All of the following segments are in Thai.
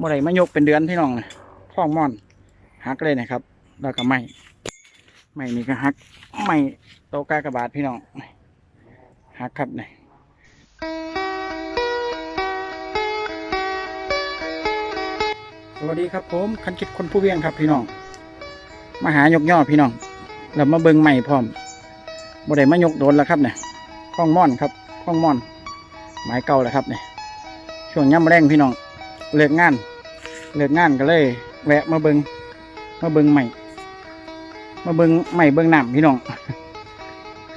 บ่ได้มายกเป็นเดือนพี่น้องนะท้องม่อนหักเลยนะครับ แล้วก็ไม่ไม่นี่ก็หักไม่โตกากระบาดพี่น้องหักครับนี่สวัสดีครับผมคันคิดคนผู้เวียงครับพี่น้องมาหายกย่อพี่น้องเรามาเบิงใหม่พร้อมบ่ได้มายกโดนแล้วครับเนี่ยท้องม่อนครับท้องม่อน หมายเก่าแล้วครับเนี่ยช่วงย่ำแรงพี่น้อง เลิกงาน เลิกงานก็เลย แวะมาเบิงมาเบิงใหม่ มาเบิงใหม่เบิงน้ำพี่น้อง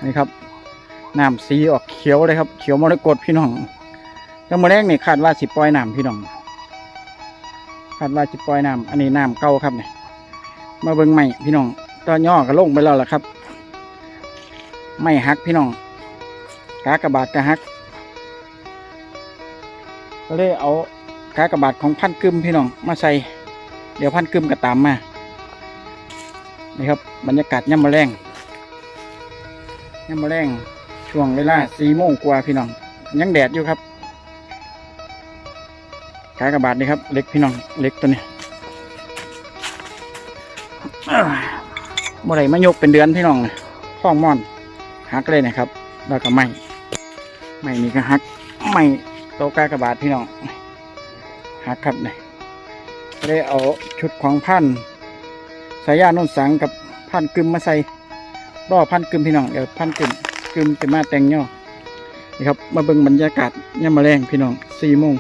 นี่ครับน้ำสีออกเขียวเลยครับ เขียวมรกตพี่น้องแล้วมาแรกนี่คาดว่าสิปล่อยน้ำพี่น้องคาดว่าสิปล่อยน้ำอันนี้น้ำเก่าครับเนี่ยมาเบิงใหม่พี่น้องตอนย่อก็ลงไปแล้วล่ะครับ ไม่หักพี่น้องกากระบาดกระหักก็เลยเอา กากระบาดของพันกึมพี่น้องมาใส่เดี๋ยวพันกึมก็ตามมานี่ครับบรรยากาศย่ำมะแรงย่ำมะแรงช่วงเวลาสี่โมงกว่าพี่น้อง ยังแดดอยู่ครับกากระบาดนี่ครับ เล็กพี่น้องเล็กตัวนี้อ้าวบ่ได้มายกเป็นเดือนพี่น้องข้องม่อนหักเลยนะครับ แล้วก็ไม่ไม่นี่ก็หักไม่โตะกากระบาดพี่น้อง หักครับเนี่ยได้เอาชุดของพันสายยานุ่นสังกับพันกึมมาใส่รอพันกึมพี่น้องเดี๋ยวพันกึมกึมจะมาแต่งย่อนี่ครับมาเบิ่งบรรยากาศย่ำมาแรงพี่น้องสี่โมง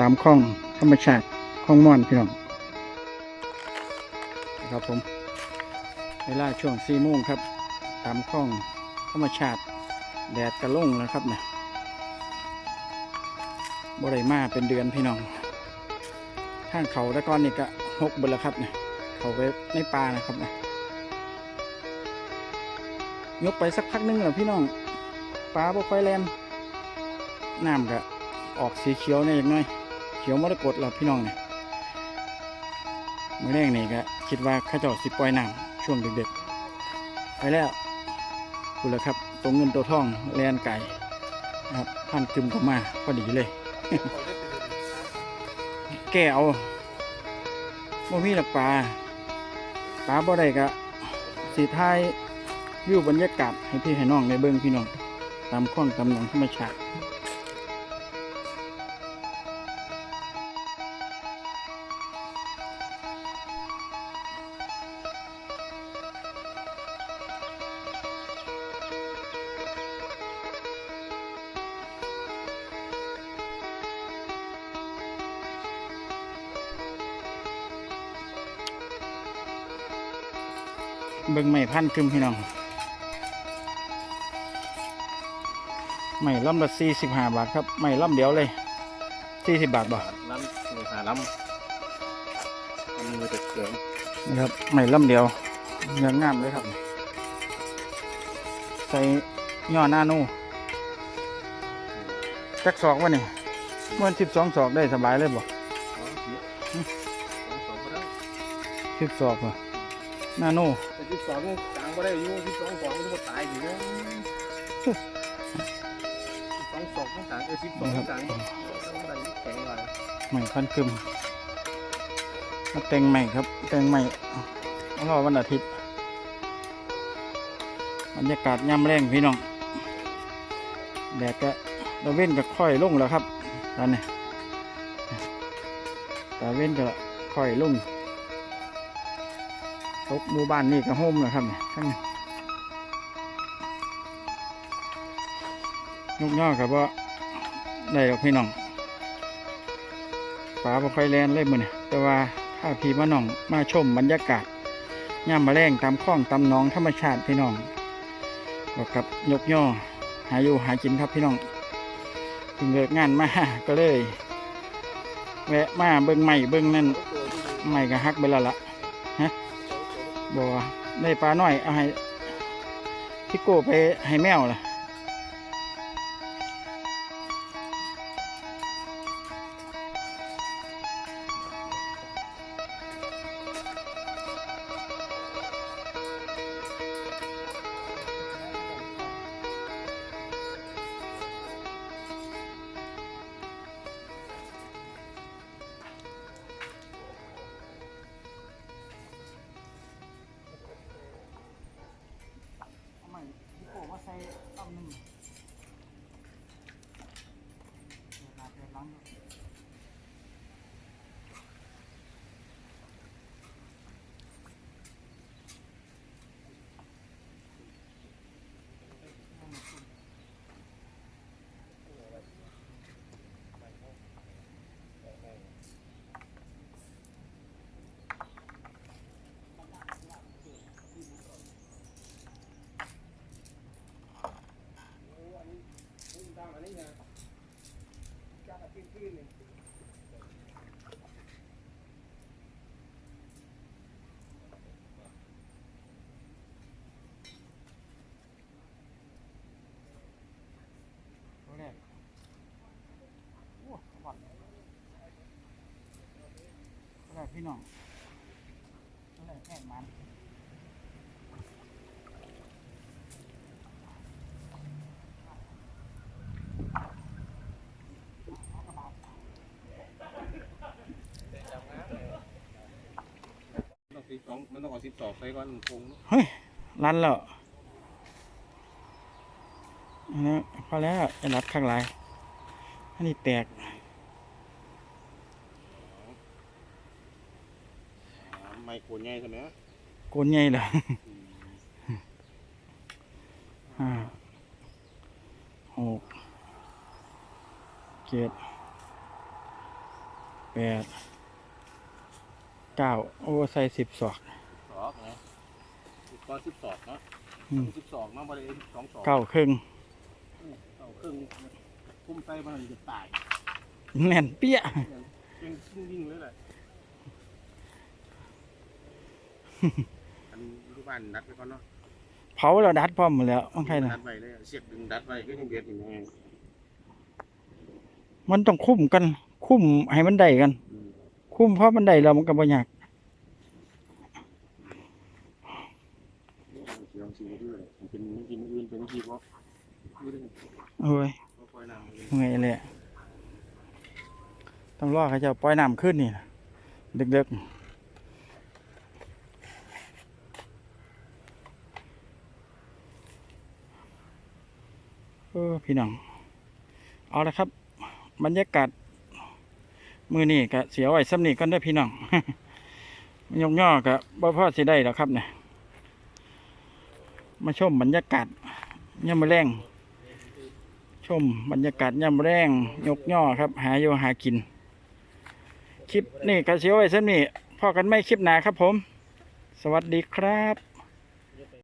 ตามคลองธรรมชาติคลองม่อนพี่น้องนี่ครับผมเวลาช่วงสี่โมงครับ ตามคลองธรรมชาติแดดกระล่งแล้วครับเนี่ยบ่ได้มาเป็นเดือนพี่น้อง ทางเขาตะก้อนนี่ก็หกเบนแล้วครับเนี่ยเขาไปในป่านะครับเนี่ยยกไปสักพักนึงแล้วพี่น้องปลาบ่ค่อยแลนน้ำก็ออกสีเขียวเนี่ยอย่างน้อยเขียวมรกตแล้วพี่น้องเนี่ยมื่อแรกนี่ก็คิดว่าข้าเจ้าสิปล่อยน้ำช่วงเดึกๆไปแล้วคุณละครับตัวเงินตัวทองแลนไก่นะครับพันกึมก็มาพอดีเลย แก้เอาบ่มีหลักปลาปลาบ่ได้กะสีทายวิวบรรยากาศให้พี่ให้น้องในเบิ้งพี่น้องตามข้องตามหนองธรรมชาติ เบิ้งไม่พันคึมพี่น้องไม่ลำละสี่สิบห้าบาทครับไม่ลำเดียวเลยสี่สิบบาทบ่ล้ำมือหาล้ำมันมือตะเกียงนะครับไม่ลำเดียวเนื้องามเลยครับ ใส่ย่อหน้านูจักศอกวะนี่มันสิบสองศอกได้สบายเลยบ่สองเสียสองก็ได้สิบศอกบ่ห น้านูแต่สิบสองกลางก็ได้อยู่สิบสองสองมันก็ตายอยู่นะสิบสองสองข้างกลางเออสิบสองข้างกลางต้องได้แข็งเลยใหม่พันกึมมาแต่งใหม่ครับแต่งใหม่รอวันอาทิตย์บรรยากาศย่ำแรงพี่น้องแดดก็ตะเว้นก็ค่อยลงแล้วครับตอนนี้ตะเว้นก็ค่อยลง ตกหมู่บ้านนี่ก็โฮมแล้วครับเนี่ยข้งนกย่อกับว่าได้ดอกพี่น้องฟ้าบ่ค่อยแลนเลยมือนี่แต่ว่าถ้าพี่มาน้องมาชมบรรยากาศย่ามมาแรงตามคลองตามหนองธรรมชาติพี่น้องบอกกับยกย่อหาอยู่หากินครับพี่น้องเพิ่งเลิกงานมาก็เลย แวะมาเบิ่งใหม่เบิ่งนั่นใหม่ก็ฮักไปแล้วละฮะ บอกว่าได้ปลาน้อยเอาให้พี่โก้ไปให้แมวล่ะ excited. พี่น้องนั่นแหละแค่มันต้องสิบสองมันต้องเอาสิบสองใส่ก่อนคงรันแล้วอันนี้พอแล้วจะรัดข้างหลายอันนี้แตก ไม่โคนใหญ่ใช่ไหมโกนใหญ่เลยห้าหกเจ็ดแปดเก้าโอ้ใส่สิบสอกสองไงสิบก้อนสิบสองเนาะอืมสิบสองเนาะบริเวณสองสองเก้าครึ่งเก้าครึ่งคุ้มไส้มันจะตายแน่นเปี้ยเก่งยิ่งๆเลยแหละ อันรูปบ้านดัดไปก่อนเนาะเผาแล้วดัดพร้อมหมดแล้วมันใครนะดัดไว้เลยเสียบดึงดัดไว้ก็ยังเด็ดอยู่ไงมันต้องคุ้มกัน คุ้มให้มันได้กัน คุ้มเพราะมันได้แล้วมันก็บ่ยากลองชิมดูเลยเป็นกินอื่นเป็นที่เพราะดูดิโอ้ยเพราะคอยนำเลยเมื่อยเลยอะต้องรอเขาเจะปล่อยน้ำขึ้นนี่นะดึกๆ เออพี่น้อง เอาละครับ บรรยากาศ มือนี่กะเสียไว้ซ้ำนี่กันได้พี่น้องยกย่อกะบ่พ่อสิได้แล้วครับเนี่ยมาชมบรรยากาศย่ามมอแรงชมบรรยากาศย่ำแรงยกย่อครับ หาอยู่หากิน คลิปนี่กระเสียวไว้เส้นนี่พ่อกันไม่คลิปหนาครับผม สวัสดีครับ